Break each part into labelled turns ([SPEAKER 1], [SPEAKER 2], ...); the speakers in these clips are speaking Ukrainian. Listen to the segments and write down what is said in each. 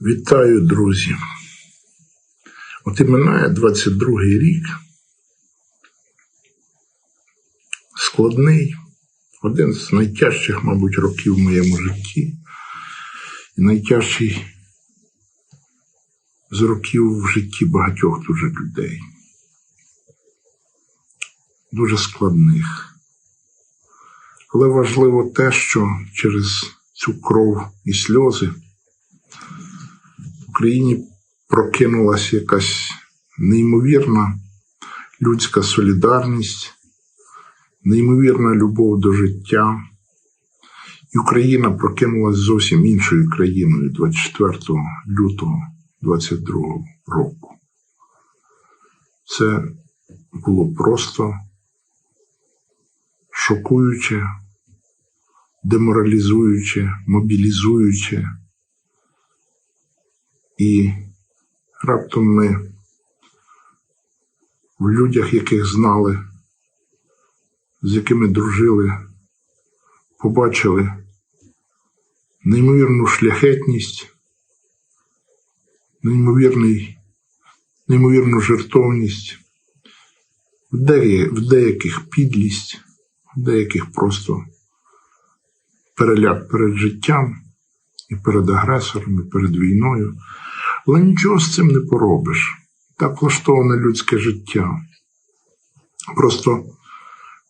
[SPEAKER 1] Вітаю, друзі. От і минає 22-й рік. Складний, один з найтяжчих, мабуть, років в моєму житті. І найтяжчий з років в житті багатьох дуже людей. Дуже складних. Але важливо те, що через цю кров і сльози Україні прокинулася якась неймовірна людська солідарність, неймовірна любов до життя. І Україна прокинулася зовсім іншою країною 24 лютого 22 року. Це було просто шокуюче, деморалізуюче, мобілізуюче. І раптом ми в людях, яких знали, з якими дружили, побачили неймовірну шляхетність, неймовірний, неймовірну жертовність, в, дея- в деяких підлість, в деяких просто переляк перед життям і перед агресором, і перед війною. Але нічого з цим не поробиш. Так влаштоване людське життя. Просто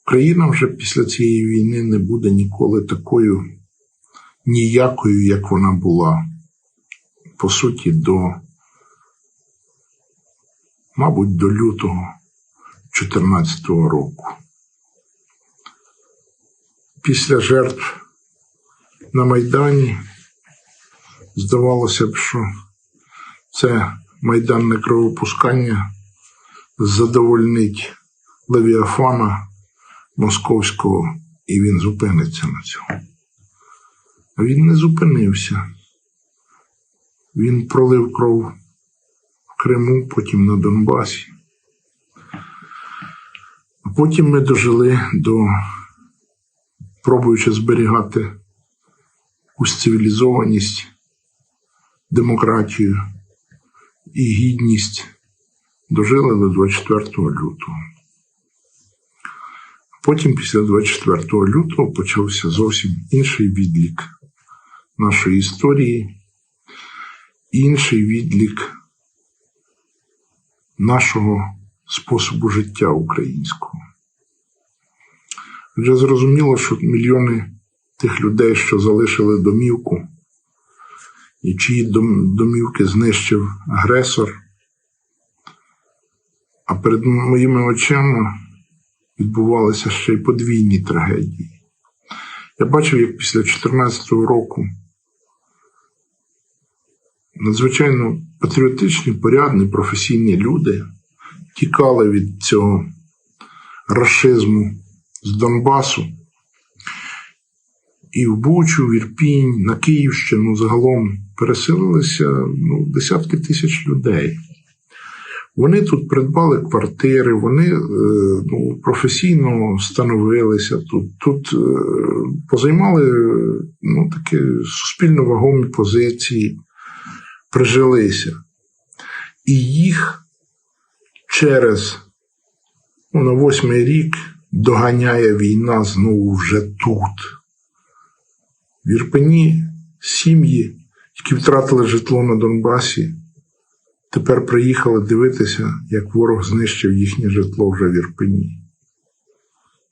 [SPEAKER 1] країна вже після цієї війни не буде ніколи такою ніякою, як вона була. По суті, до, мабуть, до лютого 2014 року. Після жертв на Майдані здавалося б, що це майданне кровопускання задовольнить Левіафана Московського, і він зупиниться на цьому. А він не зупинився. Він пролив кров в Криму, потім на Донбасі. А потім ми дожили до, пробуючи зберігати якусь цивілізованість, демократію і гідність, дожили до 24 лютого. Потім, після 24 лютого, почався зовсім інший відлік нашої історії, інший відлік нашого способу життя українського. Вже зрозуміло, що мільйони тих людей, що залишили домівку, і чиї дом- домівки знищив агресор, а перед моїми очима відбувалися ще й подвійні трагедії. Я бачив, як після 2014 року надзвичайно патріотичні, порядні, професійні люди тікали від цього рашизму з Донбасу і в Бучу, в Ірпінь, на Київщину загалом переселилися ну, десятки тисяч людей. Вони тут придбали квартири, вони е, ну, професійно становилися тут, тут е, позаймали ну, такі суспільно вагомі позиції, прижилися. І їх через ну, на восьмий рік доганяє війна знову вже тут. В Ірпені сім'ї, які втратили житло на Донбасі, тепер приїхали дивитися, як ворог знищив їхнє житло вже в Ірпені.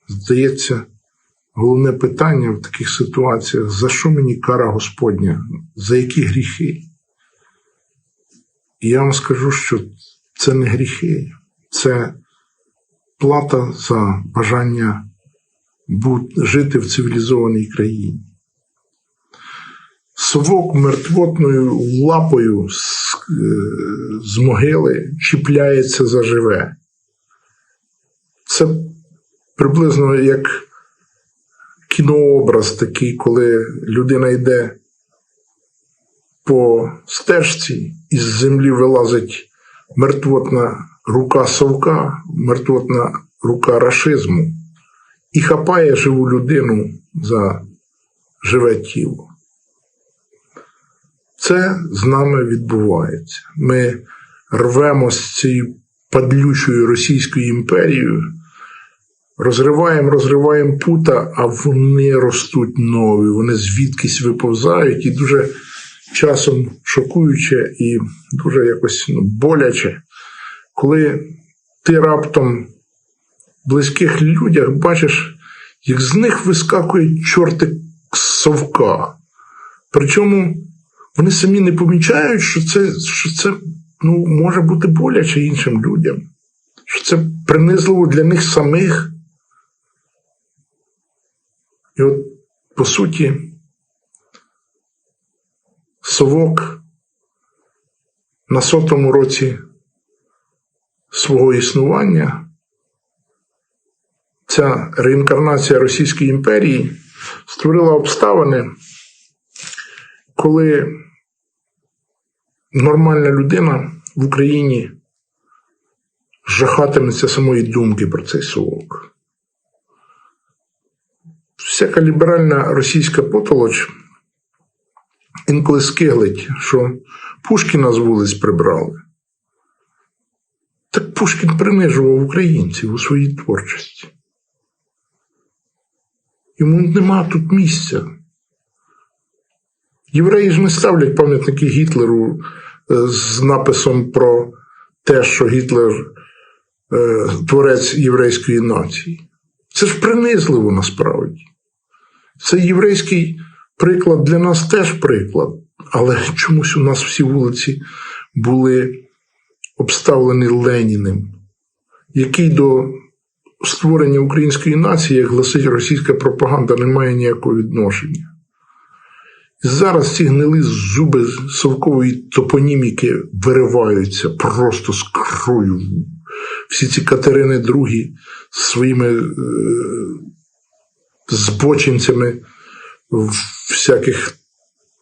[SPEAKER 1] Здається, головне питання в таких ситуаціях: за що мені кара Господня? За які гріхи? І я вам скажу, що це не гріхи, це плата за бажання жити в цивілізованій країні. Совок мертвотною лапою з, е, з могили чіпляється за живе. Це приблизно як кінообраз такий, коли людина йде по стежці, із землі вилазить мертвотна рука совка, мертвотна рука рашизму і хапає живу людину за живе тіло. Це з нами відбувається. Ми рвемо з цією падлючою Російською імперією, розриваємо, розриваємо пута, а вони ростуть нові, вони звідкись виповзають і дуже часом шокуюче і дуже якось ну, боляче, коли ти раптом в близьких людях бачиш, як з них вискакує чортик совка. Причому вони самі не помічають, що це, що це ну, може бути боляче іншим людям, що це принизливо для них самих. І от, по суті, совок на сотому році свого існування, ця реінкарнація Російської імперії створила обставини, коли нормальна людина в Україні жахатиметься самої думки про цей совок. Всяка ліберальна російська потолоч інколи скиглить, що Пушкіна з вулиць прибрали. Так Пушкін принижував українців у своїй творчості. Йому нема тут місця. Євреї ж не ставлять пам'ятники Гітлеру з написом про те, що Гітлер е, творець єврейської нації. Це ж принизливо насправді. Це єврейський приклад для нас теж приклад, але чомусь у нас всі вулиці були обставлені Леніним, який до створення української нації, як гласить російська пропаганда, не має ніякого відношення. Зараз ці гнили зуби совкової топоніміки вириваються просто з крою. Всі ці Катерини II своїми е, збочинцями в всяких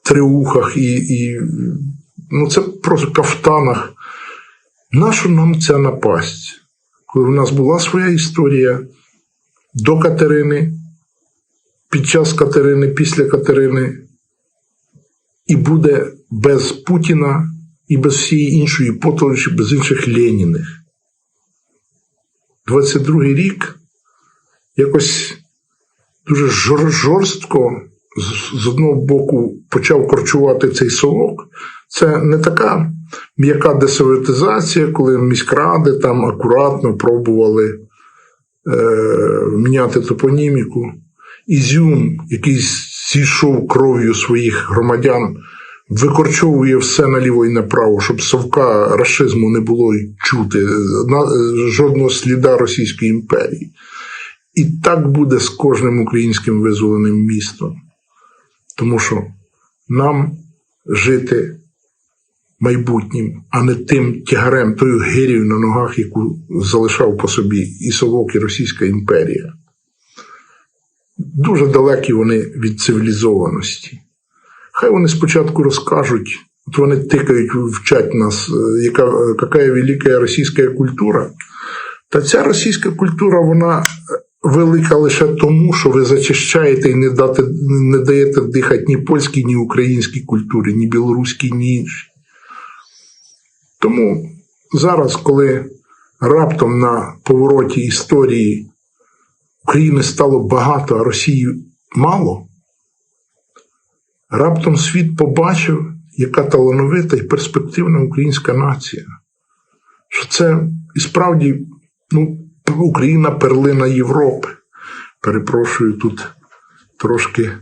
[SPEAKER 1] триухах і, і ну це просто кафтанах. Нащо нам ця напасть? Коли в нас була своя історія до Катерини, під час Катерини, після Катерини, і буде без Путіна і без всієї іншої потолочі, без інших Леніних. 22-й рік якось дуже жор- жорстко з- з одного боку почав корчувати цей совок. Це не така м'яка десоветизація, коли міськради там акуратно пробували е, міняти топоніміку. Ізюм, який зійшов кров'ю своїх громадян, викорчовує все наліво і направо, щоб совка расизму не було чути, жодного сліда Російської імперії. І так буде з кожним українським визволеним містом. Тому що нам жити майбутнім, а не тим тягарем, тою гирію на ногах, яку залишав по собі і Совок, і Російська імперія. Дуже далекі вони від цивілізованості. Хай вони спочатку розкажуть, от вони тикають, вчать нас, е, яка, яка велика російська культура. Та ця російська культура, вона е, велика лише тому, що ви зачищаєте і не, дати, не даєте дихати ні польській, ні українській культурі, ні білоруській, ні іншій. Тому зараз, коли раптом на повороті історії України стало багато, а Росії мало, раптом світ побачив, яка талановита і перспективна українська нація. Що це і справді ну, Україна перлина Європи. Перепрошую, тут трошки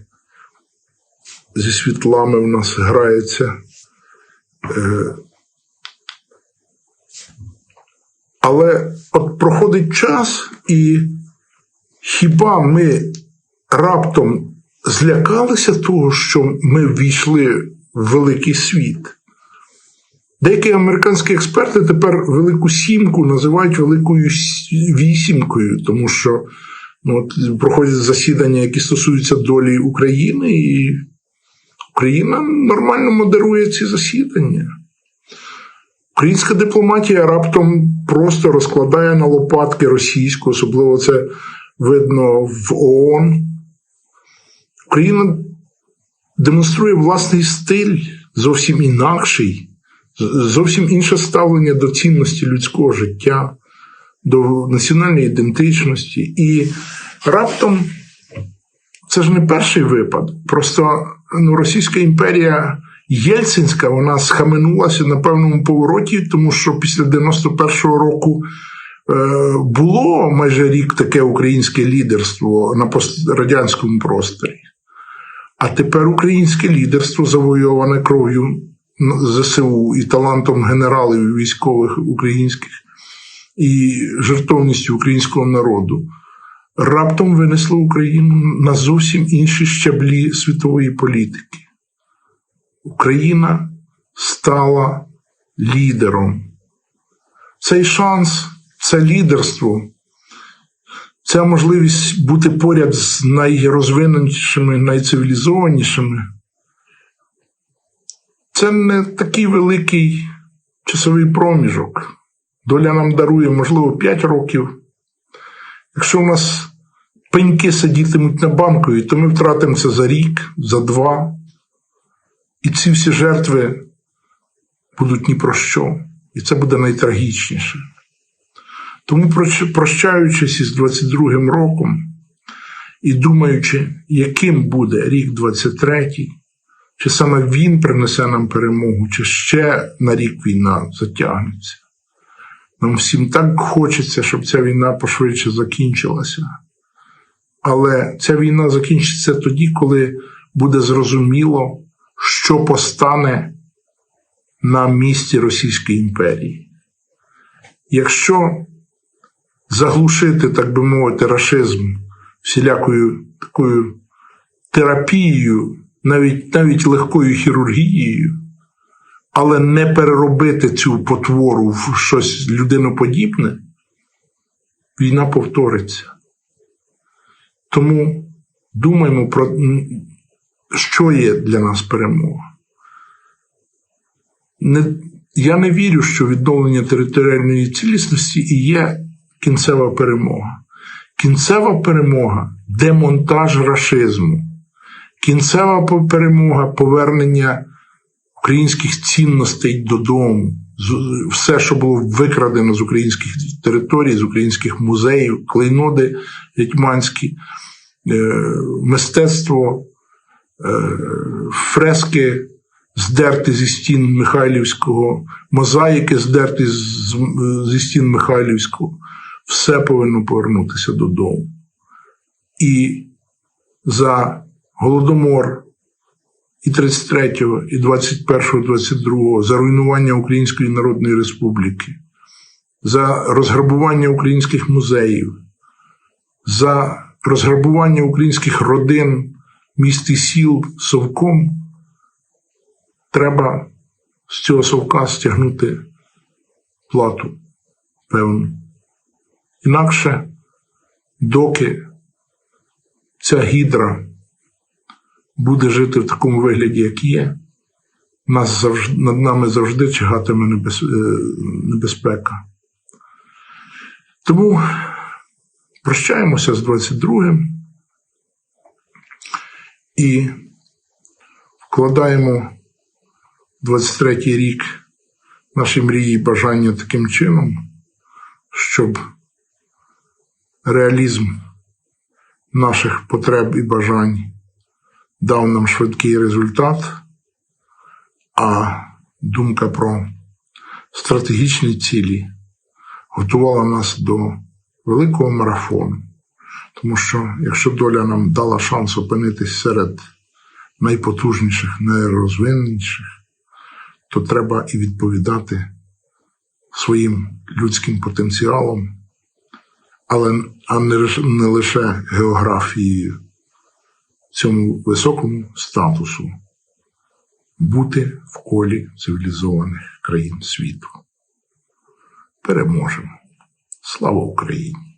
[SPEAKER 1] зі світлами в нас грається. Е, Але от проходить час, і хіба ми раптом злякалися того, що ми ввійшли в великий світ? Деякі американські експерти тепер велику сімку називають великою вісімкою, тому що ну, от, проходять засідання, які стосуються долі України, і Україна нормально модерує ці засідання. Українська дипломатія раптом просто розкладає на лопатки російську, особливо це видно в ООН. Україна демонструє власний стиль зовсім інакший, зовсім інше ставлення до цінності людського життя, до національної ідентичності. І раптом це ж не перший випадок. Просто ну, Російська імперія Єльцинська вона схаменулася на певному повороті, тому що після 91-го року було майже рік таке українське лідерство на пострадянському просторі. А тепер українське лідерство завойоване кров'ю ЗСУ і талантом генералів військових українських і жертовністю українського народу раптом винесло Україну на зовсім інші щаблі світової політики. Україна стала лідером. Цей шанс, це лідерство, ця можливість бути поряд з найрозвиненішими, найцивілізованішими. Це не такий великий часовий проміжок. Доля нам дарує, можливо, 5 років. Якщо у нас пеньки сидітимуть на банкові, то ми втратимо це за рік, за два. І ці всі жертви будуть ні про що. І це буде найтрагічніше. Тому, прощаючись із 22-м роком і думаючи, яким буде рік 23-й, чи саме він принесе нам перемогу, чи ще на рік війна затягнеться. Нам всім так хочеться, щоб ця війна пошвидше закінчилася. Але ця війна закінчиться тоді, коли буде зрозуміло, що постане на місці Російської імперії. Якщо заглушити, так би мовити, рашизм всілякою такою терапією, навіть, навіть легкою хірургією, але не переробити цю потвору в щось людиноподібне, війна повториться. Тому думаємо про що є для нас перемога. Не, я не вірю, що відновлення територіальної цілісності і є кінцева перемога. Кінцева перемога демонтаж рашизму. Кінцева перемога повернення українських цінностей додому. Все, що було викрадено з українських територій, з українських музеїв, клейноди гетьманські, е, мистецтво, е, фрески здерти зі стін Михайлівського, мозаїки здерти зі стін Михайлівського. Все повинно повернутися додому. І за Голодомор і 33-го, і 21-го, 22-го, за руйнування Української Народної Республіки, за розграбування українських музеїв, за розграбування українських родин, міст і сіл совком, треба з цього совка стягнути плату певну. Інакше, доки ця гідра буде жити в такому вигляді, як є, нас завжди, над нами завжди чигатиме е, небезпека. Тому прощаємося з 22-м і вкладаємо в 23-й рік наші мрії і бажання таким чином, щоб реалізм наших потреб і бажань дав нам швидкий результат, а думка про стратегічні цілі готувала нас до великого марафону. Тому що якщо доля нам дала шанс опинитись серед найпотужніших, найрозвиненіших, то треба і відповідати своїм людським потенціалом, але а не, лише- географією, цьому високому статусу бути в колі цивілізованих країн світу. Переможемо. Слава Україні!